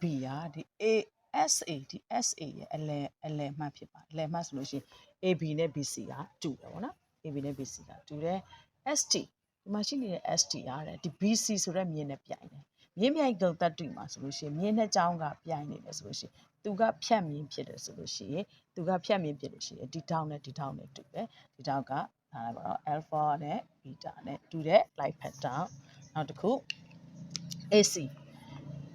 B ကဒီ A SA ဒီ SA ရဲ့အလယ်အလယ်မှတ်ဖြစ်ပါတယ်အလယ်မှတ်ဆိုလို့ရှိရင် AB နဲ့ BC ကတူတယ်ပေါ့နော် AB နဲ့ BC ကတူတယ် ST ဒီမှာရှိနေတဲ့ ST ရတယ်ဒီ BC ဆိုတဲ့မြင်းနဲ့ပြိုင်တယ်မြင်းပြိုင်ကုံတက်တူမှာဆိုလို့ရှိရင်မြင်းနှစ်ချောင်းကပြိုင်နေတယ်ဆိုလို့ရှိရင်သူကဖြတ်မြင်းဖြစ်တယ်ဆိုလို့ရှိရင်သူကဖြတ်မြင်းဖြစ်လို့ရှိရင်ဒီတောင်းနဲ့ဒီတောင်းနဲ့တူတယ်ဒီတောင်းကဒါလည်းပါတော့ alpha နဲ့ beta နဲ့တူတဲ့ light pattern နောက်တစ်ခု AC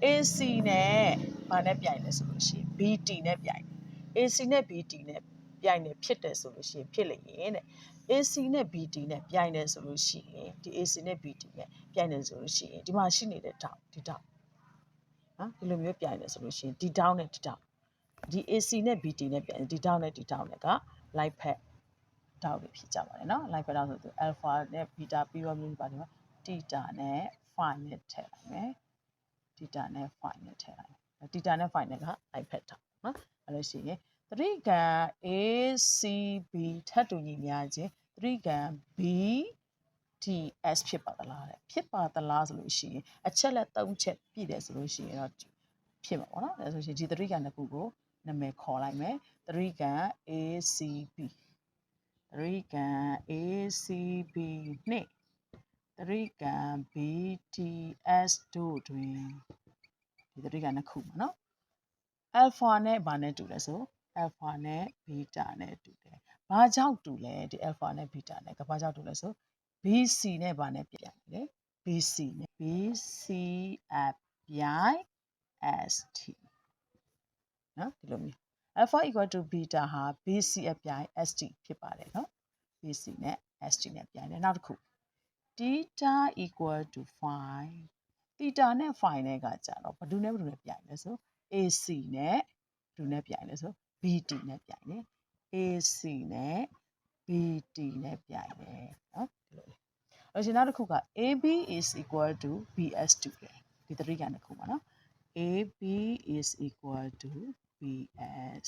AC နဲ့ဘာနဲ့ပြိုင်လဲဆိုလို့ရှိရင် BT နဲ့ပြိုင်တယ် AC နဲ့ BT နဲ့ပြိုင်တယ်ဖြစ်တယ်ဆိုလို့ရှိရင်ဖြစ်လေရင်တဲ့ AC နဲ့ BT နဲ့ပြိုင်တယ်ဆိုလို့ရှိရင်ဒီ AC နဲ့ BT နဲ့ပြိုင်တယ်ဆိုလို့ရှိရင်ဒီမှာရှိနေတဲ့တောက်ဒီတောက်နော်ဒီလိုမျိုးပြိုင်တယ်ဆိုလို့ရှိရင်ဒီတောက်နဲ့ဒီတောက်ဒီ AC နဲ့ BT နဲ့ပြိုင်ဒီတောက်နဲ့ဒီတောက်နဲ့က light pad တောက်တွေဖြစ်ကြပါတယ်နော် light pad တောက်ဆိုသူ alpha နဲ့ beta ပြီးတော့မျိုးပါတယ်နော် theta နဲ့ phi နဲ့ထည့်လိုက်မယ် theta နဲ့ phi နဲ့ထည့်လိုက်မယ် theta နဲ့ phi နဲ့က light pad တောက်နော်အဲ့လို့ရှိရင်သတိကံ ACB ထပ်တူညီများခြင်းသတိကံ B TS ဖြစ်ပါသလားတဲ့ဖြစ်ပါသလားဆိုလို့ရှိရင်အချက်လက်၃ချက်ပြည့်တယ်ဆိုလို့ရှိရင်တော့ဖြစ်မှာပေါ့နော်ဒါဆိုရှင်ဒီသတိကံတစ်ခုကိုနာမည်ခေါ်လိုက်မယ်သတိကံ ACB သတိကံ ACB နှစ်သတိကံ BTS တို့တွင် ဒီသတိကံတစ်ခုပါနော် alpha နဲ့ဘာနဲ့တူလဲဆို alpha နဲ့ beta နဲ့တူတယ်။ဘာကြောင့်တူလဲဒီ alpha နဲ့ beta နဲ့ကဘာကြောင့်တူလဲဆို BC နဲ့ဘာနဲ့ပြိုင်လဲ BC နဲ့ BC အပြိုင် ST နော်ဒီလိုမျိုး alpha equal to beta ဟာ BC အပြိုင် ST ဖြစ်ပါတယ်နော် BC နဲ့ ST နဲ့ပြိုင်တယ်နောက်တစ်ခု theta equal to 5 theta နဲ့ phi နဲ့ကကြတော့ဘာလို့လဲဘာလို့လဲပြိုင်လဲဆို AC နဲ့ဘယ်သူနဲ့ပြိုင်လဲဆို BT နဲ့ပြိုင်တယ် AC နဲ့ BT နဲ့ပြိုင်တယ်နော်ဒီလိုလေအဲ့ရှင်နောက်တစ်ခုက AB is equal to BS တူတယ်ဒီသတိကတစ်ခုပါနော် AB is equal to BS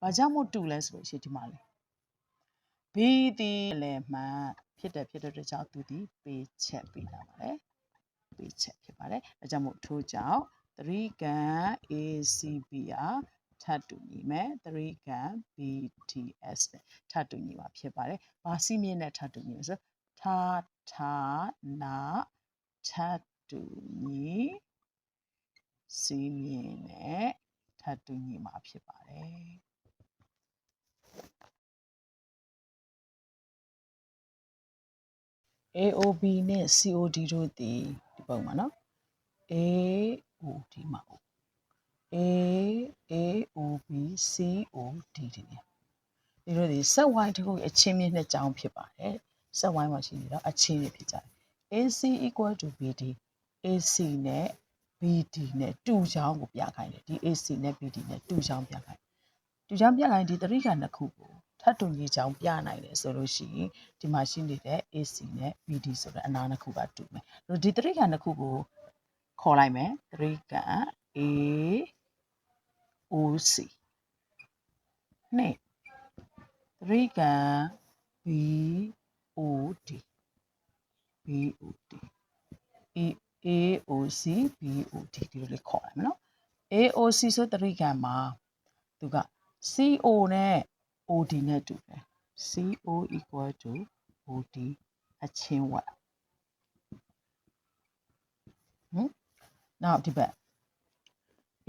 ဘာကြောင့်မို့တူလဲဆိုလို့ရှိရင်ဒီမှာလေ B ဒီလည်းမှန်ဖြစ်တယ်ဖြစ်တဲ့အတွက်ကြောင့်သူဒီပေးချက်ပေးတာပါလေ ပေးချက်ဖြစ်ပါတယ်ဒါကြောင့်မို့ထို့ကြောင့်သတိကံ ACB ဟာထပ်တူညီမယ်သတိကံ BTS နဲ့ထပ်တူညီမှာဖြစ်ပါတယ်။ဘာစီးမြင့်နဲ့ထပ်တူညီလဲဆိုထာထာနာထပ်တူညီစီးမြင့်နဲ့ထပ်တူညီမှာဖြစ်ပါတယ်။ AOB နဲ့ COD တို့သည်ဒီ ပုံမှာနော် AOD မှာ A AOB COD ဒီနေဒီလိုဒီဆက်ဝိုင်းတစ်ခုရဲ့အချင်းမြင့်နှစ်ကြောင်းဖြစ်ပါတယ်ဆက်ဝိုင်းမှာရှိနေတော့အချင်းတွေဖြစ်ကြတယ် AC equal to BD AC နဲ့ BD နဲ့တူချောင်းကိုပြခိုင်းတယ်ဒီ AC နဲ့ BD နဲ့တူချောင်းပြခိုင်းတူချောင်းပြခိုင်းဒီတရိကနှစ်ခုကို ထပ်တူညီချောင်းပြနိုင်တယ်ဆိုလို့ရှိရင်ဒီမှာရှိနေတဲ့ AC နဲ့ BD ဆိုတဲ့အနာနှစ်ခုကတူမယ်ဒီတရိကနှစ်ခုကိုခေါ်လိုက်မယ်တရိက A OC နှစ်တရိကံ BOD BOD A AOC BOD ဒီလိုလေးခေါ်ရမယ်နော် AOC ဆိုတရိကံမှာသူက CO နဲ့ OD နဲ့တူတယ် CO equal to OD အချင်းဝက်ဟမ်နောက်ဒီဘက်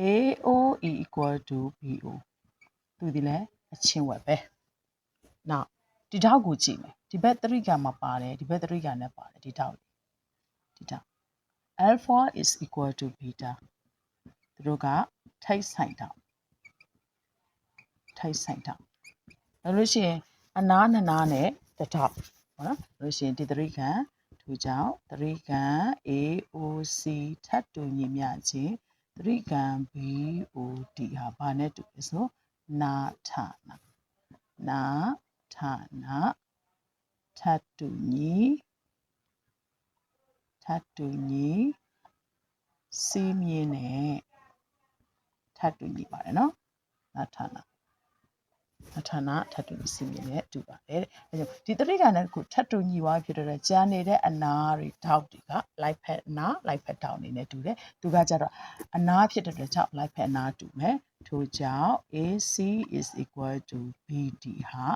AOE equal to BO သူဒီလဲအချင်းဝက်ပဲနောက်ဒီထောက်ကိုကြည့်မယ်ဒီဘက်တရိကံမှာပါတယ်ဒီဘက်တရိကံနဲ့ပါတယ်ဒီထောက်ဒီထောက် alpha is equal to beta သူတို့ကထိတ်ဆိုင်ထောက်ထိတ်ဆိုင်ထောက် ဒါလို့ရှိရင်အနားနှစ်နားနဲ့တစ်ထောက်ဟုတ်နော်ဒါလို့ရှိရင်ဒီတရိကံထို့ကြောင့်တရိကံ AOC ထပ်တူညီမျှခြင်းတရိကံ BOD ဟာဘာနဲ့တူလဲဆိုနာထနာနာထနာထပ်တူညီထပ်တူညီစီးမြင်းနဲ့ထပ်တူညီပါတယ်နော်နာထနာအ ဌာနထပ်တူစီမီနဲ့တူပါတယ်တဲ့အဲကြောင့်ဒီတတိကနဲ့ကိုထပ်တူညီသွားဖြစ်တဲ့ကျန်နေတဲ့အနာတွေထောက်တွေက light pad အနာ light pad ထောက်အနေနဲ့တူတယ်သူကကြတော့အနာဖြစ်တဲ့အတွက်ကြောင့် light pad အနာတူမယ်ထို့ကြောင့် AC is equal to BD ဟာ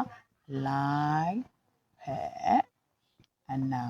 light pad အနာ